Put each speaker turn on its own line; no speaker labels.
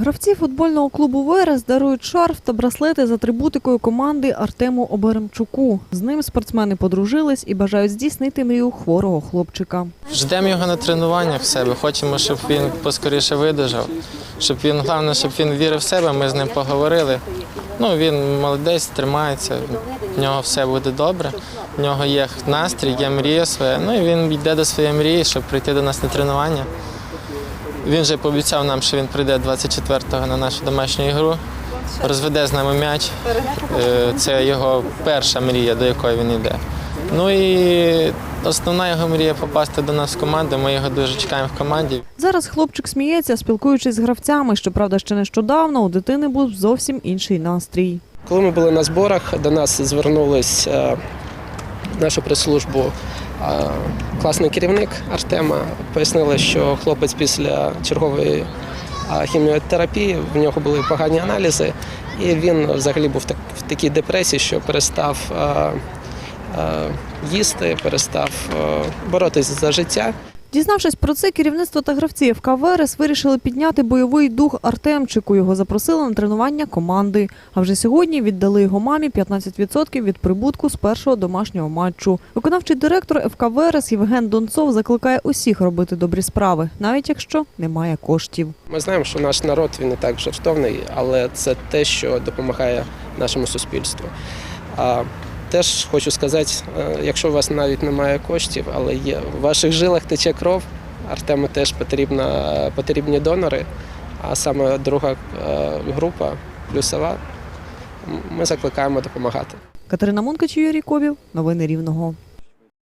Гравці футбольного клубу Верес дарують шарф та браслети з атрибутикою команди Артему Оберемчуку. З ним спортсмени подружились і бажають здійснити мрію хворого хлопчика.
Ждемо його на тренуваннях в себе. Хочемо, щоб він поскоріше видужав, щоб він головне, щоб він вірив в себе. Ми з ним поговорили. Ну він молодець, тримається. В нього все буде добре. В нього є настрій, є мрія своя. Ну і він йде до своєї мрії, щоб прийти до нас на тренування. Він вже пообіцяв нам, що він прийде 24-го на нашу домашню ігру, розведе з нами м'яч. Е, Це його перша мрія, до якої він йде. Ну і основна його мрія попасти до нас в команду. Ми його дуже чекаємо в команді.
Зараз хлопчик сміється, спілкуючись з гравцями. Щоправда, ще нещодавно у дитини був зовсім інший настрій.
Коли ми були на зборах, до нас звернулись е, нашу прес-службу класний керівник Артема. Пояснили, що хлопець після чергової хіміотерапії в нього були погані аналізи, і він взагалі був в такій депресії, що перестав їсти, перестав боротися за життя.
Дізнавшись про це, керівництво та гравці ФК Верес вирішили підняти бойовий дух Артемчику. Його запросили на тренування команди. А вже сьогодні віддали його мамі 15% від прибутку з першого домашнього матчу. Виконавчий директор ФК Верес Євген Донцов закликає усіх робити добрі справи, навіть якщо немає коштів.
Ми знаємо, що наш народ він не так жертовний, але це те, що допомагає нашому суспільству. Теж хочу сказати, е, якщо у вас навіть немає коштів, але є в ваших жилах тече кров, Артему теж потрібна, потрібні донори, а саме друга е, група, плюсова, ми закликаємо допомагати.
Катерина Мункач, Юрій Ковів. Новини Рівного.